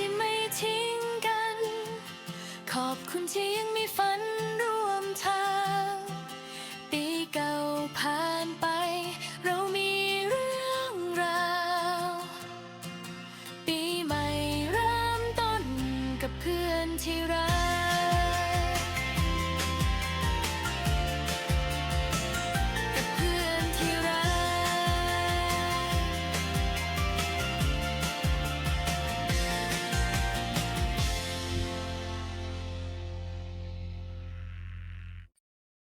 ที่ไม่ทิ้งกัน ขอบคุณที่ยังมีฝันร่วมทาง ปีเก่าผ่านไป เรามีเรื่องราว ปีใหม่เริ่มต้นกับเพื่อนที่รัก